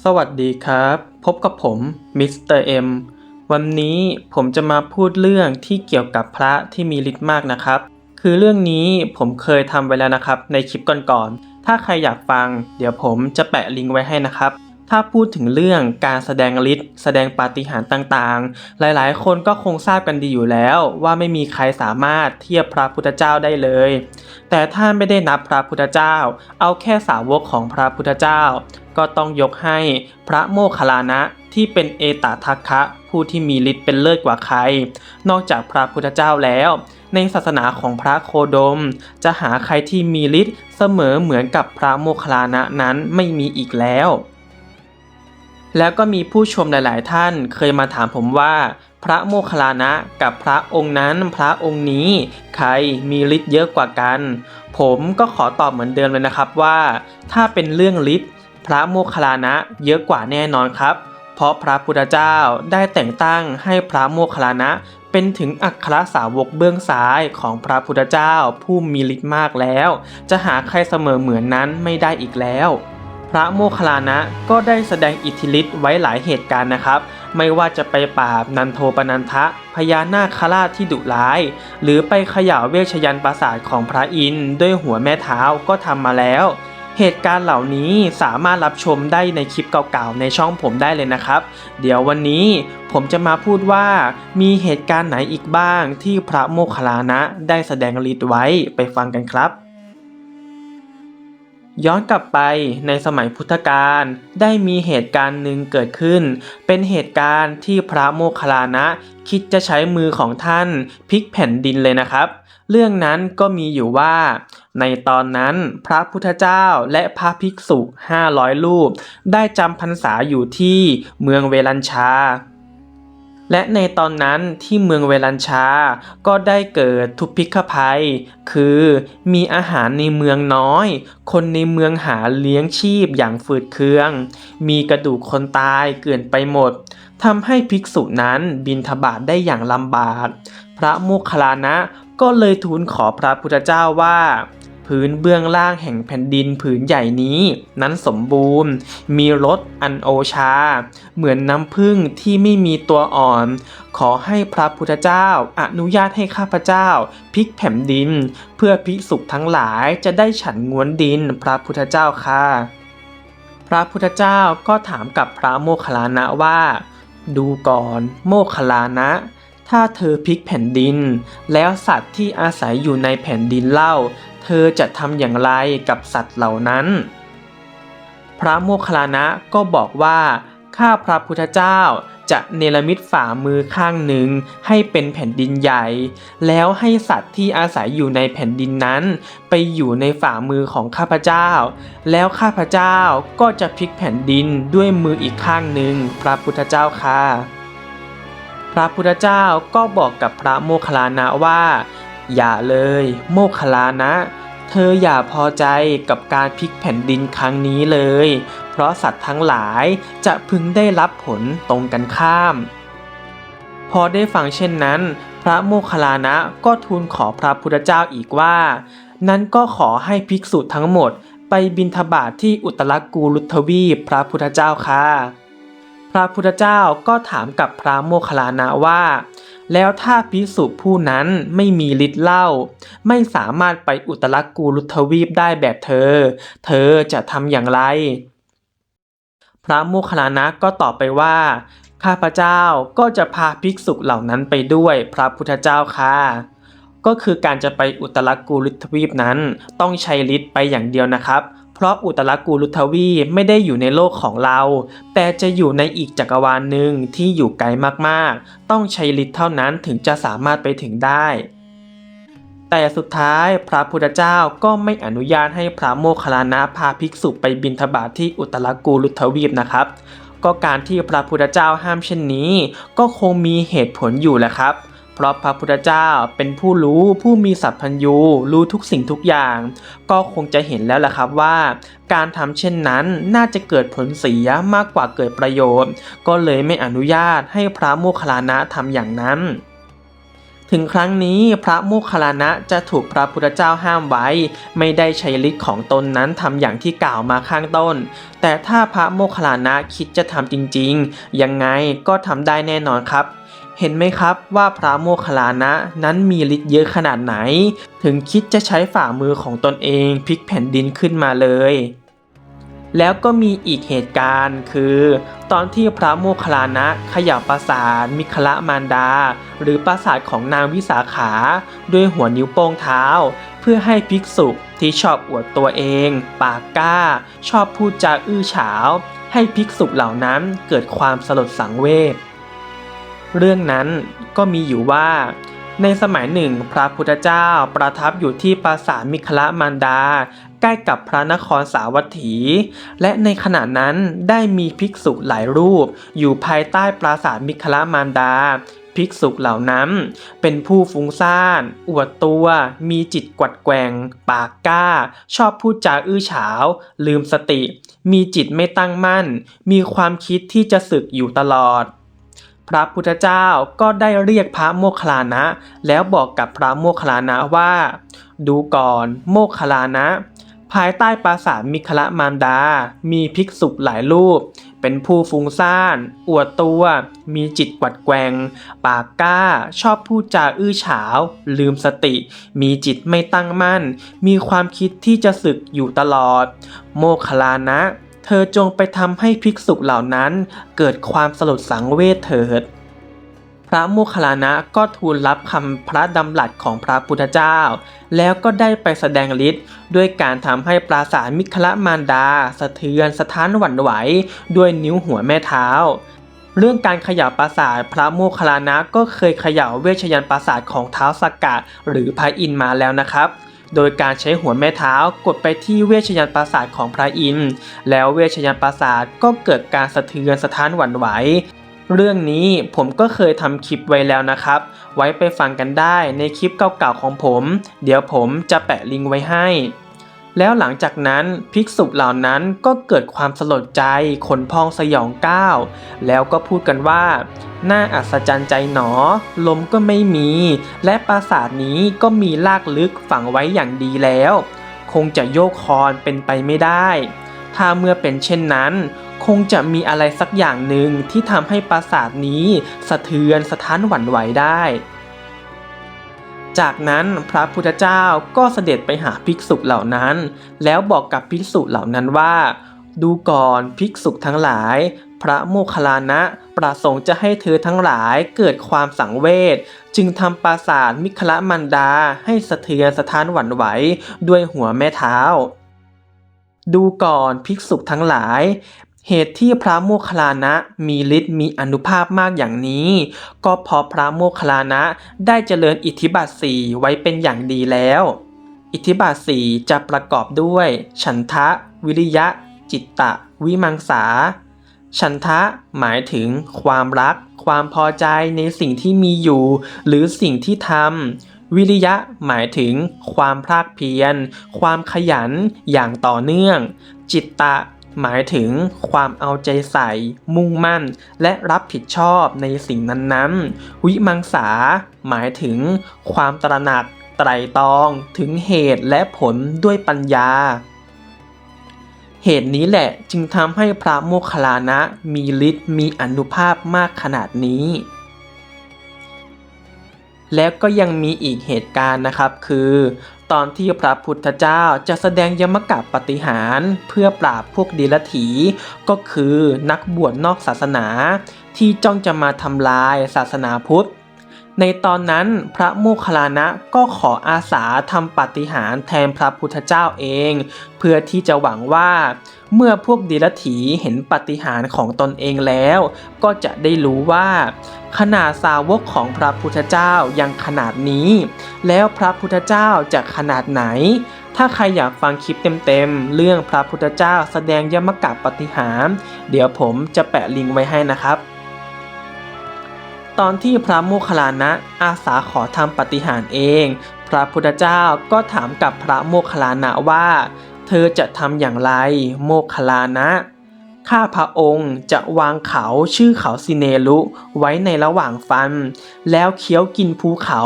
สวัสดีครับ พบกับผมมิสเตอร์เอ็มวันนี้ผมจะมาพูดเรื่องที่เกี่ยวกับพระที่มีฤทธิ์มากนะครับ คือเรื่องนี้ผมเคยทำไว้แล้วนะครับ ในคลิปก่อนๆถ้าใครอยากฟัง เดี๋ยวผมจะแปะลิงก์ไว้ให้นะครับ ถ้าพูดถึงเรื่องการแสดงฤทธิ์แสดงปาฏิหาริย์ต่างๆ หลายๆ คนก็คงทราบกันดีอยู่แล้ว ว่าไม่มีใครสามารถเทียบพระพุทธเจ้าได้เลย แต่ถ้าไม่ได้นับพระพุทธเจ้า เอาแค่สาวกของพระพุทธเจ้า ก็ต้องยกให้พระโมคคัลลานะที่เป็นเอตทัคคะ ผู้ที่มีฤทธิ์เป็นเลิศกว่าใคร นอกจากพระพุทธเจ้าแล้ว ในศาสนาของพระโคดม จะหาใครที่มีฤทธิ์เสมอเหมือนกับพระโมคคัลลานะนั้นไม่มีอีกแล้ว แล้วก็มีผู้ชมหลาย ๆ ท่านเคยมาถามผมว่า พระโมคคัลลานะกับพระองค์นั้นพระองค์นี้ ใครมีฤทธิ์เยอะกว่ากัน ผมก็ขอตอบเหมือนเดิมเลยนะครับว่า ถ้าเป็นเรื่องฤทธิ์พระโมคคัลลานะเยอะกว่าแน่นอนครับ เพราะพระพุทธเจ้าได้แต่งตั้งให้พระโมคคัลลานะเป็นถึงอัครสาวกเบื้องซ้ายของพระพุทธเจ้าผู้มีฤทธิ์มากแล้ว จะหาใครเสมอเหมือนนั้นไม่ได้อีกแล้ว พระโมคคัลลานะก็ได้แสดงอิทธิฤทธิ์ไว้หลายเหตุการณ์นะครับ ไม่ว่าจะไปปราบนันโทปนันทะพญานาคราชที่ดุร้าย หรือไปเขย่าเวชยันต์ปราสาทของพระอินทร์ด้วยหัวแม่เท้าก็ทำมาแล้ว เหตุการณ์เหล่านี้สามารถรับชมได้ในคลิปเก่าๆในช่องผมได้เลยนะครับ เดี๋ยววันนี้ผมจะมาพูดว่ามีเหตุการณ์ไหนอีกบ้างที่พระโมคคัลลานะได้แสดงฤทธิ์ไว้ไปฟังกันครับ ย้อนกลับไปในสมัยพุทธกาลได้มีเหตุการณ์หนึ่งเกิดขึ้น เป็นเหตุการณ์ที่พระโมคคัลลานะ คิดจะใช้มือของท่านพลิกแผ่นดินเลยนะครับ เรื่องนั้นก็มีอยู่ว่า ในตอนนั้นพระพุทธเจ้าและพระภิกษุ 500 รูป ได้จำพรรษาอยู่ที่เมืองเวลัญชา และในตอนนั้นที่เมืองเวลัญชา ก็ได้เกิดทุพพิกภัย คือมีอาหารในเมืองน้อย คนในเมืองหาเลี้ยงชีพอย่างฝืดเคือง มีกระดูกคนตายเกลื่อนไปหมดทำให้ภิกษุนั้นบินทบาทได้อย่างลำบาก พระโมคคัลลานะก็เลยทูลขอพระพุทธเจ้าว่า พื้นเบื้องล่างแห่งแผ่นดินผืนใหญ่นี้ นั้นสมบูรณ์ มีรสอันโอชา เหมือนน้ำผึ้งที่ไม่มีตัวอ่อน ขอให้พระพุทธเจ้าอนุญาตให้ข้าพเจ้าพลิกแผ่นดิน เพื่อภิกษุทั้งหลายจะได้ฉันงวนดินพระพุทธเจ้าค่ะ พระพุทธเจ้าก็ถามกับพระโมคคัลลานะว่า ดูก่อนโมคคัลลานะถ้าเธอพลิกแผ่นดิน แล้วสัตว์ที่อาศัยอยู่ในแผ่นดินเล่า เธอจะทำอย่างไรกับสัตว์เหล่านั้น พระโมคคัลลานะก็บอกว่า ข้าพระพุทธเจ้าจะเนรมิตฝ่ามือข้างหนึ่งให้เป็นแผ่นดินใหญ่ แล้วให้สัตว์ที่อาศัยอยู่ในแผ่นดินนั้น ไปอยู่ในฝ่ามือของข้าพเจ้า แล้วข้าพเจ้าก็จะพลิกแผ่นดินด้วยมืออีกข้างหนึ่งพระพุทธเจ้าค่ะ พระพุทธเจ้าก็บอกกับพระโมคคัลลานะว่า อย่าเลย โมคลานะ เธออย่าพอใจกับการพลิกแผ่นดินครั้งนี้เลย เพราะสัตว์ทั้งหลายจะพึงได้รับผลตรงกันข้าม พอได้ฟังเช่นนั้น พระโมคคัลลานะก็ทูลขอพระพุทธเจ้าอีกว่า นั้นก็ขอให้ภิกษุทั้งหมดไปบิณฑบาทที่อุตรกูลุทวีพระพุทธเจ้าค่ะพระพุทธเจ้าก็ถามกับพระโมคคัลลานะว่า แล้วถ้าภิกษุผู้นั้นไม่มีฤทธิ์เล้าไม่สามารถไปอุตรกูลุทวีปได้แบบเธอ เธอจะทำอย่างไร พระโมคคัลลานะก็ตอบไปว่าข้าพเจ้าก็จะพาภิกษุเหล่านั้นไปด้วยพระพุทธเจ้าค่ะก็คือการจะไปอุตรกูลุทวีปนั้น ต้องใช้ฤทธิ์ไปอย่างเดียวนะครับ ราะอุตรากูลุทวีปไม่ได้อยู่ในโลกของเรา แต่จะอยู่ในอีกจักรวาลหนึ่งที่อยู่ไกลมากๆ ต้องใช้ฤทธิ์เท่านั้นถึงจะสามารถไปถึงได้ แต่สุดท้ายพระพุทธเจ้าก็ไม่อนุญาตให้พระโมคคัลลานะพาภิกษุไปบิณฑบาตทที่อุตรากูลุทวีปนะครับ ก็การที่พระพุทธเจ้าห้ามเช่นนี้ ก็คงมีเหตุผลอยู่แหละครับ เพราะพระพุทธเจ้าเป็นผู้รู้ผู้มีสัพพัญญูรู้ทุกสิ่งทุกอย่าง ก็คงจะเห็นแล้วแหละครับว่า การทำเช่นนั้นน่าจะเกิดผลเสียมากกว่าเกิดประโยชน์ ก็เลยไม่อนุญาตให้พระโมคคัลลานะทำอย่างนั้นถึงครั้งนี้พระโมคคัลลานะจะถูกพระพุทธเจ้าห้ามไว้ ไม่ได้ใช้ฤทธิ์ของตนนั้นทำอย่างที่กล่าวมาข้างต้น แต่ถ้าพระโมคคัลลานะคิดจะทำจริงๆ ยังไงก็ทำได้แน่นอนครับ เห็นไหมครับว่าพระโมคคัลลานะนั้นมีฤทธิ์เยอะขนาดไหน ถึงคิดจะใช้ฝ่ามือของตนเองพลิกแผ่นดินขึ้นมาเลย แล้วก็มีอีกเหตุการณ์คือ ตอนที่พระโมคคัลลานะเขย่าปราสาทมิคละมารดา หรือปราสาทของนางวิสาขา ด้วยหัวนิ้วโป้งเท้า เพื่อให้ภิกษุที่ชอบอวดตัวเอง ปากกล้า ชอบพูดจาอื้อฉาว ให้ภิกษุเหล่านั้นเกิดความสลดสังเวช เรื่องนั้นก็มีอยู่ว่า ในสมัยหนึ่งพระพุทธเจ้าประทับอยู่ที่ปราสาทมิคละมารดา ใกล้กับพระนครสาวัตถี และในขณะนั้นได้มีภิกษุหลายรูป อยู่ภายใต้ปราสาทมิคละมารดาภิกษุเหล่านั้นเป็นผู้ฟุ้งซ่าน อวดตัว มีจิตกวัดแกงปากกล้า ชอบพูดจาอื้อฉาว ลืมสติ มีจิตไม่ตั้งมั่น มีความคิดที่จะสึกอยู่ตลอด พระพุทธเจ้าก็ได้เรียกพระโมคคัลลานะ แล้วบอกกับพระโมคคัลลานะว่า ดูก่อนโมคคัลลานะ ภายใต้ปราสาทมิคละมารดา มีภิกษุหลายรูป เป็นผู้ฟุ้งซ่าน อวดตัว มีจิตกวัดแกงปากกล้า ชอบพูดจาอื้อฉาว ลืมสติ มีจิตไม่ตั้งมั่น มีความคิดที่จะสึกอยู่ตลอด โมคคลานะ เธอจงไปทำให้ภิกษุเหล่านั้นเกิดความสลดสังเวชเถิด พระโมคคัลลานะก็ทูลรับคำพระดำรัสของพระพุทธเจ้า แล้วก็ได้ไปแสดงฤทธิ์ด้วยการทำให้ปราสาทมิคละมารดา สะเทือนสะท้านหวั่นไหว ด้วยนิ้วหัวแม่เท้าเรื่องการขย่าปราสาทพระโมคคัลลานะก็เคยขย่าเวชยันปราสาทของเท้าสักกะหรือพระอินมาแล้วนะครับ โดยการใช้หัวแม่เท้ากดไปที่เวชยันปราสาทของพระอินทร์แล้วเวชยันปราสาทก็เกิดการสะเทือนสะท้านหวั่นไหวเรื่องนี้ผมก็เคยทำคลิปไว้แล้วนะครับ ไว้ไปฟังกันได้ในคลิปเก่าๆของผม เดี๋ยวผมจะแปะลิงก์ไว้ให้ แล้วหลังจากนั้นภิกษุเหล่านั้นก็เกิดความสลดใจขนพองสยองก้าวแล้วก็พูดกันว่า น่าอัศจรรย์ใจหนอ ลมก็ไม่มี และปราสาทนี้ก็มีลากลึกฝังไว้อย่างดีแล้ว คงจะโยกคอนเป็นไปไม่ได้ ถ้าเมื่อเป็นเช่นนั้น คงจะมีอะไรสักอย่างหนึ่งที่ทำให้ปราสาทนี้ สะเทือนสะท้านหวั่นไหวได้ จากนั้นพระพุทธเจ้าก็เสด็จไปหาภิกษุเหล่านั้น แล้วบอกกับภิกษุเหล่านั้นว่า ดูก่อนภิกษุทั้งหลาย พระโมคคัลลานะประสงค์จะให้เธอทั้งหลายเกิดความสังเวชจึงทำปราสาทมิคละมันดาให้สะเทือนสะท้านหวั่นไหวด้วยหัวแม่เท้าดูก่อนภิกษุทั้งหลาย เหตุที่พระโมคคัลลานะมีฤทธิ์มีอนุภาพมากอย่างนี้ ก็เพราะพระโมคคัลลานะได้เจริญอิทธิบาทสี่ไว้เป็นอย่างดีแล้ว อิทธิบาทสี่จะประกอบด้วย ฉันทะ วิริยะ จิตตะ วิมังสา ฉันทะหมายถึงความรัก ความพอใจในสิ่งที่มีอยู่ หรือสิ่งที่ทำวิริยะหมายถึงความภาคเพียร ความขยันอย่างต่อเนื่อง จิตตะ หมายถึงความเอาใจใส่ มุ่งมั่น และรับผิดชอบในสิ่งนั้นๆ วิมังสา หมายถึงความตระหนัก ไตรตรองถึงเหตุและผลด้วยปัญญา เหตุนี้แหละจึงทำให้พระโมคคัลลานะมีฤทธิ์มีอนุภาพมากขนาดนี้ แล้วก็ยังมีอีกเหตุการณ์นะครับ คือ ตอนที่พระพุทธเจ้าจะแสดงยมกะปฏิหารเพื่อปราบพวกดีลถีก็คือนักบวชนอกศาสนาที่จ้องจะมาทำลายศาสนาพุทธ ในตอนนั้นพระโมคคัลลานะก็ขออาสาทำปฏิหารแทนพระพุทธเจ้าเอง เพื่อที่จะหวังว่า เมื่อพวกดีลถีเห็นปาฏิหารย์ของตนเองแล้ว ก็จะได้รู้ว่า ขนาดสาวกของพระพุทธเจ้ายังขนาดนี้ แล้วพระพุทธเจ้าจะขนาดไหน ถ้าใครอยากฟังคลิปเต็มๆ เรื่องพระพุทธเจ้าแสดงยมกะปฏิหารย์เดี๋ยวผมจะแปะลิงก์ไว้ให้นะครับตอนที่พระโมคคัลลานะอาสาขอทำปฏิหารย์เอง พระพุทธเจ้าก็ถามกับพระโมคคัลลานะว่า ธอจะทำอย่างไร โมคคัลานะ ข้าพระองค์จะวางเขาชื่อเขาสิเนลุไว้ในระหว่างฟัน แล้วเคี้ยวกินภูเขา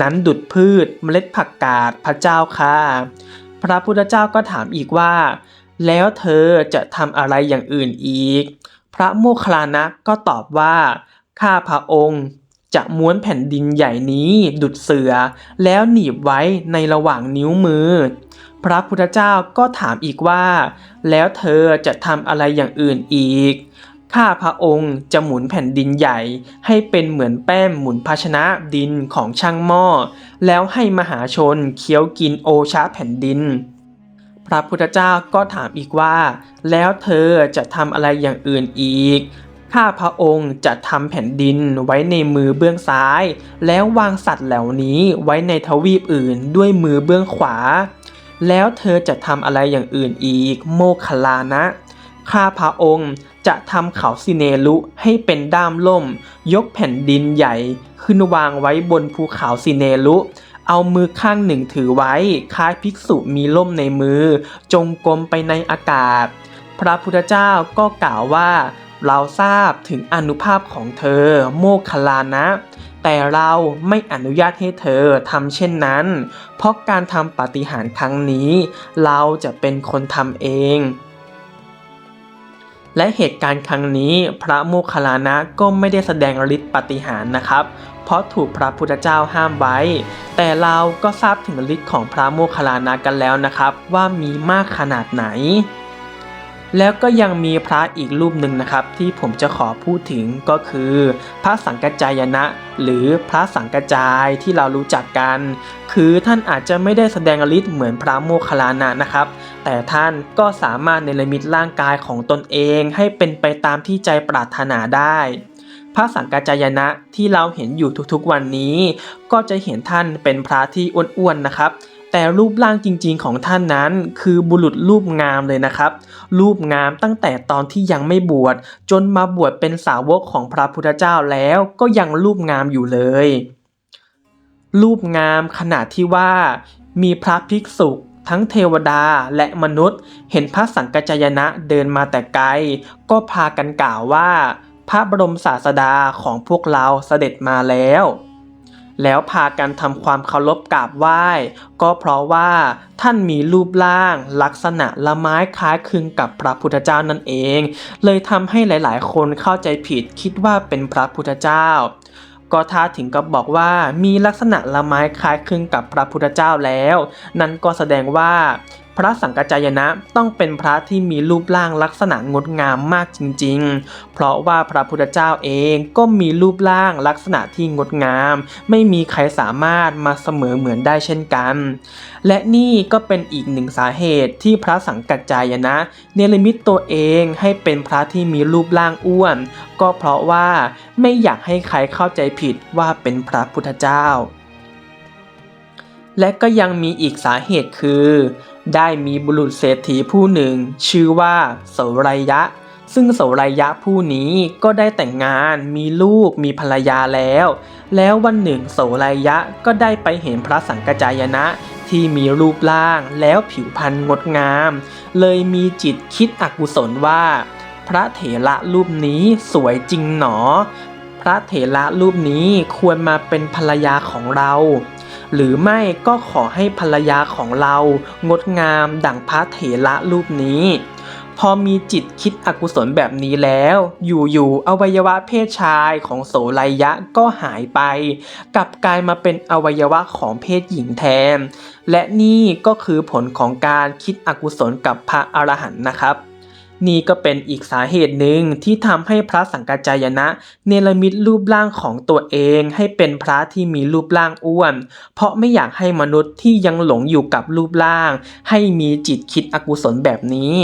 นั้นดุดพืชเมล็ดผักกาดพระเจ้าค่ะ พระพุทธเจ้าก็ถามอีกว่า แล้วเธอจะทำอะไรอย่างอื่นอีก พระโมคคลานะก็ตอบว่า ข้าพระองค์จะม้วนแผ่นดินใหญ่นี้ดุดเสือ แล้วหนีบไว้ในระหว่างนิ้วมือ พระพุทธเจ้าก็ถามอีกว่า แล้วเธอจะทำอะไรอย่างอื่นอีก ข้าพระองค์จะหมุนแผ่นดินใหญ่ ให้เป็นเหมือนแป้มหมุนภาชนะดินของช่างหม้อ แล้วให้มหาชนเคี้ยวกินโอชะแผ่นดิน พระพุทธเจ้าก็ถามอีกว่า แล้วเธอจะทำอะไรอย่างอื่นอีกข้าพระองค์จะทำแผ่นดินไว้ในมือเบื้องซ้าย แล้ววางสัตว์เหล่านี้ไว้ในทวีปอื่นด้วยมือเบื้องขวา แล้วเธอจะทำอะไรอย่างอื่นอีก โมคลานะ ข้าพระองค์จะทำเขาสิเนลุให้เป็นด้ามล่ม ยกแผ่นดินใหญ่ ขึ้นวางไว้บนภูเขาสิเนลุ เอามือข้างหนึ่งถือไว้ คล้ายภิกษุมีล่มในมือ จงกรมไปในอากาศ พระพุทธเจ้าก็กล่าวว่า เราทราบถึงอนุภาพของเธอ โมคลานะ แต่เราไม่อนุญาตให้เธอทำเช่นนั้น เพราะการทำปาฏิหาริย์ครั้งนี้ เราจะเป็นคนทำเอง และเหตุการณ์ครั้งนี้พระโมคคัลลานะก็ไม่ได้แสดงฤทธิ์ปาฏิหาริย์นะครับ เพราะถูกพระพุทธเจ้าห้ามไว้ แต่เราก็ทราบถึงฤทธิ์ของพระโมคคัลลานะกันแล้วนะครับ ว่ามีมากขนาดไหน แล้วก็ยังมีพระอีกรูปหนึ่งนะครับ ที่ผมจะขอพูดถึงก็คือ พระสังกัจจายนะ หรือพระสังกัจจายที่เรารู้จักกัน คือท่านอาจจะไม่ได้แสดงฤทธิ์เหมือนพระโมคคัลลานะนะครับ แต่ท่านก็สามารถเนรมิตร่างกายของตนเอง ให้เป็นไปตามที่ใจปรารถนาได้พระสังกัจจายนะที่เราเห็นอยู่ทุกๆวันนี้ ก็จะเห็นท่านเป็นพระที่อ้วนๆนะครับ แต่รูปร่างจริงๆของท่านนั้นคือบุรุษรูปงามเลยนะครับ รูปงามตั้งแต่ตอนที่ยังไม่บวชจนมาบวชเป็นสาวกของพระพุทธเจ้าแล้วก็ยังรูปงามอยู่เลย รูปงามขนาดที่ว่า มีพระภิกษุทั้งเทวดาและมนุษย์ เห็นพระสังกัจจายนะเดินมาแต่ไกล ก็พากันกล่าวว่า พระบรมศาสดาของพวกเราเสด็จมาแล้ว แล้วพากันทำความเคารพกราบไหว้ ก็เพราะว่าท่านมีรูปร่างลักษณะละไม้คล้ายคลึงกับพระพุทธเจ้านั่นเอง เลยทำให้หลายๆ คนเข้าใจผิดคิดว่าเป็นพระพุทธเจ้า ก็ท้าถึงกับบอกว่ามีลักษณะละไม้คล้ายคลึงกับพระพุทธเจ้าแล้ว นั่นก็แสดงว่า พระสังกัจจายนะต้องเป็นพระที่มีรูปร่างลักษณะงดงามมากจริง ๆ เพราะว่าพระพุทธเจ้าเองก็มีรูปร่างลักษณะที่งดงาม ไม่มีใครสามารถมาเสมอเหมือนได้เช่นกัน และนี่ก็เป็นอีกหนึ่งสาเหตุที่พระสังกัจจายนะ เนรมิตตัวเองให้เป็นพระที่มีรูปร่างอ้วน ก็เพราะว่าไม่อยากให้ใครเข้าใจผิดว่าเป็นพระพุทธเจ้า และก็ยังมีอีกสาเหตุคือ ได้มีบุรุษเศรษฐีผู้หนึ่ง ชื่อว่าโสรยะ ซึ่งโสรยะผู้นี้ก็ได้แต่งงานมีลูกมีภรรยาแล้ว แล้ววันหนึ่งโสรยะก็ได้ไปเห็นพระสังกจายนะที่มีรูปร่างแล้วผิวพรรณงดงาม เลยมีจิตคิดอกุศลว่า พระเถระรูปนี้สวยจริงหนอ พระเถระรูปนี้ควรมาเป็นภรรยาของเรา หรือไม่ก็ขอให้ภรรยาของเรางดงามดั่งพระเถระรูปนี้ พอมีจิตคิดอกุศลแบบนี้แล้ว อยู่ๆอวัยวะเพศชายของโสไลยะก็หายไป กลับกลายมาเป็นอวัยวะของเพศหญิงแทน และนี่ก็คือผลของการคิดอกุศลกับพระอรหันต์นะครับ นี่ก็เป็นอีกสาเหตุหนึ่งที่ทำให้พระสังกัจจายนะ เนรมิตรูปร่างของตัวเองให้เป็นพระที่มีรูปร่างอ้วน เพราะไม่อยากให้มนุษย์ที่ยังหลงอยู่กับรูปร่าง ให้มีจิตคิดอกุศลแบบนี้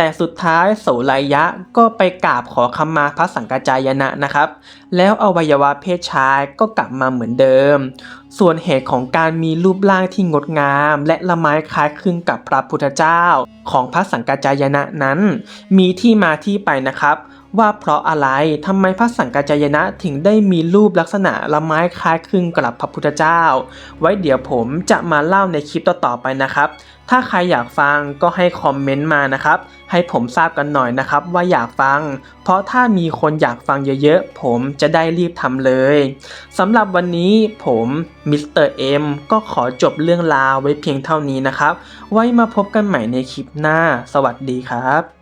แต่สุดท้ายโสไลยะก็ไปกราบขอขมาพระสังกัจจายนะนะครับ แล้วอวัยวะเพศชายก็กลับมาเหมือนเดิม ส่วนเหตุของการมีรูปร่างที่งดงาม และละไม้คล้ายคลึงกับพระพุทธเจ้า ของพระสังกัจจายนะนั้น มีที่มาที่ไปนะครับ ว่าเพราะอะไรทำไมพระสังกัจจายนะถึงได้มีรูปลักษณะละไม้คล้ายคลึงกับพระพุทธเจ้า ไว้เดี๋ยวผมจะมาเล่าในคลิปต่อๆไปนะครับ ถ้าใครอยากฟังก็ให้คอมเมนต์มานะครับ ให้ผมทราบกันหน่อยนะครับว่าอยากฟัง เพราะถ้ามีคนอยากฟังเยอะๆ ผมจะได้รีบทำเลยสำหรับวันนี้ผมมิสเตอร์เอ็มก็ขอจบเรื่องราวไว้เพียงเท่านี้นะครับ ไว้มาพบกันใหม่ในคลิปหน้า สวัสดีครับ